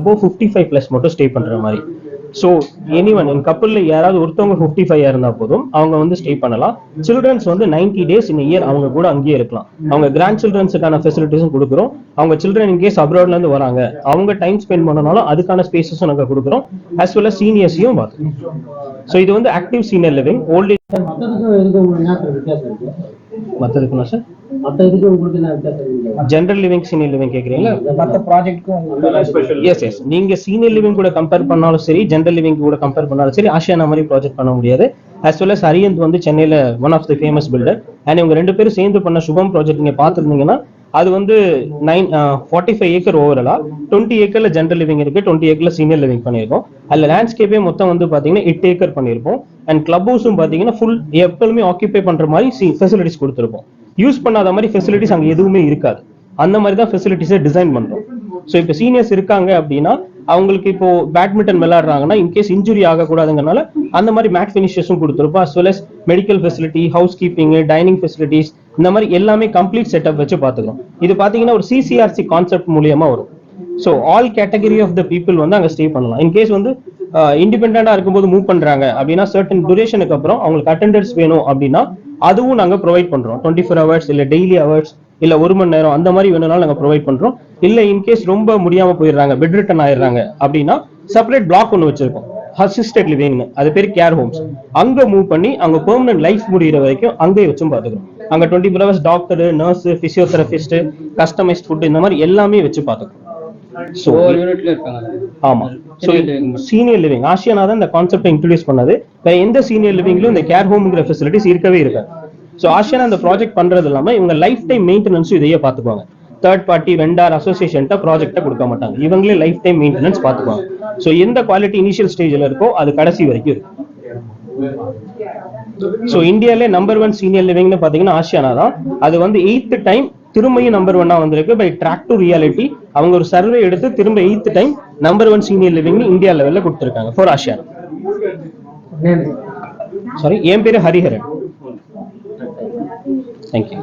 Above fifty five plus மட்டும் stay பண்ற மாதிரி. ஸோ எனி ஒன் என் கப்பலில் யாராவது ஒருத்தவங்க ஃபிஃப்டி ஃபைவ் இருந்தால் போதும் அவங்க வந்து ஸ்டே பண்ணலாம். சில்ட்ரன்ஸ் வந்து 90 டேஸ் இன் இயர் அவங்க கூட அங்கேயே இருக்கலாம். அவங்க கிராண்ட் சில்ட்ரன்ஸுக்கான ஃபெசிலிட்டிஸும் கொடுக்குறோம். அவங்க சில்ட்ரன் இன்கேஸ் அப்ராட்ல இருந்து வராங்க அவங்க டைம் ஸ்பெண்ட் பண்ணனாலும் அதுக்கான ஸ்பேசஸும் நாங்கள் கொடுக்குறோம். As well as சீனியர்ஸையும் பார்த்துக்கோம் ஸோ இது வந்து ஆக்டிவ் சீனியர் லிவிங் ஓல்ட் மற்றதுக்குண்ணா சார் மற்ற இதுக்கு உங்களுக்கு என்ன வித்தியாசம் ஜென்ரல் லிவிங் சீனியர் லிவிங் கேட்குறீங்களா மற்ற ப்ராஜெக்ட்டுக்கும் எஸ் எஸ் நீங்க சீனியர் லிவிங் கூட கம்பேர் பண்ணாலும் சரி ஜென்ரல் லிவிங் கூட கம்பேர் பண்ணாலும் சரி ஆசியானா மாதிரி ப்ராஜெக்ட் பண்ண முடியாது. As well as அரியந்த் வந்து சென்னையில one of the famous builder and இவங்க ரெண்டு பேரும் சேர்ந்து பண்ண சுபம் ப்ராஜெக்ட் நீங்க பார்த்துருந்தீங்கன்னா அது வந்து நைன் ஃபார்ட்டி ஃபைவ் ஏக்கர் ஓவரலா டுவெண்ட்டி ஏக்கர்ல ஜென்ரல் லிவிங் இருக்கு டுவெண்ட்டி ஏக்கர்ல சீனியர் லிவிங் பண்ணியிருக்கோம். அதுல லேண்ட்ஸ்கேப்பே மொத்தம் வந்து பாத்தீங்கன்னா எட்டு ஏக்கர் பண்ணியிருப்போம். அண்ட் கிளப் ஹவுஸும் பாத்தீங்கன்னா ஃபுல் எப்பவுமே ஆக்கியபை பண்ற மாதிரி ஃபெசிலிட்டிஸ் கொடுத்துருப்போம். யூஸ் பண்ணாத மாதிரி ஃபெசிலிட்டிஸ் அங்க எதுவுமே இருக்காது. அந்த மாதிரி தான் ஃபெசிலிட்டிஸை டிசைன் பண்றோம். ஸோ இப்போ சீனியர்ஸ் இருக்காங்க அப்படின்னா அவங்களுக்கு இப்போ பேட்மிண்டன் விளையாடுறாங்கன்னா இன்கேஸ் இன்ஜுரி ஆகக்கூடாதுங்கனால அந்த மாதிரி மேட் ஃபினிஷஸும் கொடுத்துருப்போம். As well as medical facility housekeeping dining facilities இந்த மாதிரி எல்லாமே கம்ப்ளீட் செட்டப் வச்சு பார்த்துக்கிறோம். இது பார்த்தீங்கன்னா ஒரு சிசிஆர்சி கான்செப்ட் மூலியமா வரும். So all category of the people வந்து அங்கே ஸ்டே பண்ணலாம். இன்கேஸ் வந்து இண்டிபெண்டாக இருக்கும்போது மூவ் பண்றாங்க அப்படின்னா சர்டன் duration-க்கு அப்புறம் அவங்களுக்கு அட்டெண்டர்ஸ் வேணும் அப்படின்னா அதுவும் நாங்க ப்ரொவைட் பண்றோம். டுவெண்ட்டி ஃபோர் ஹவர்ஸ் இல்லை டெய்லி ஹவர்ஸ் இல்லை ஒரு மணி நேரம் அந்த மாதிரி வேணும்னாலும் நாங்க ப்ரொவைட் பண்றோம். இல்லை இன்கேஸ் ரொம்ப முடியாம போயிடுறாங்க பெட் ரிட்டன் ஆயிடுறாங்க அப்படின்னா செப்பரேட் பிளாக் ஒன்று வச்சிருக்கோம். அசிஸ்டட் லிவிங்னு அது பேர் கேர் ஹோம்ஸ் அங்க மூவ் பண்ணி அங்க பெர்மனன்ட் லைஃப் முடிகிற வரைக்கும் அங்கேயே வச்சும் பார்த்துக்கிறோம் அங்கே twenty four hours doctor nurse physiotherapist customised food இந்த மாதிரி எல்லாமே வச்சு பார்த்துக்கிறோம் ஸோ யூனிட்ல இருக்காங்க. ஆமா. ஸோ சீனியர் லிவிங் ஆசியானா தான் இந்த கான்செப்டை இன்ட்ரடியூஸ் பண்ணது. வேற எந்த சீனியர் லிவிங்லயும் இந்த கேர் ஹோம்ங்கிற ஃபெசிலிட்டிஸ் இருக்கவே இருக்காது. ஸோ ஆசியானா இந்த ப்ராஜெக்ட் பண்றது இல்லாம இவங்க லைஃப் டைம் மெயின்டெனன்ஸும் இதையே பார்த்துக்குவாங்க. தேர்ட் பார்ட்டி வெண்டார் அசோசியேஷன்ட்ட ப்ராஜெக்ட்டை கொடுக்க மாட்டாங்க. இவங்களே லைஃப் டைம் மெயின்டெனன்ஸ் பார்த்துக்குவாங்க. ஸோ எந்த குவாலிட்டி இனிஷியல் ஸ்டேஜில் இருக்கோ அது கடைசி வரைக்கும் இருக்கும். ஸோ இந்தியாவிலே நம்பர் ஒன் சீனியர் லிவிங்னு பார்த்தீங்கன்னா ஆசியானா தான். அது வந்து எயித்து டைம் திரும்பியும் நம்பர் ஒன்னா வந்திருக்கு. பை ட்ராக் டு ரியாலிட்டி அவங்க ஒரு சர்வே எடுத்து திரும்ப eighth time number one senior living India லெவல்ல கொடுத்துருக்காங்க. ஃபார் ஆசியானா சாரி என் பேரு ஹரிஹரன். தேங்க்யூ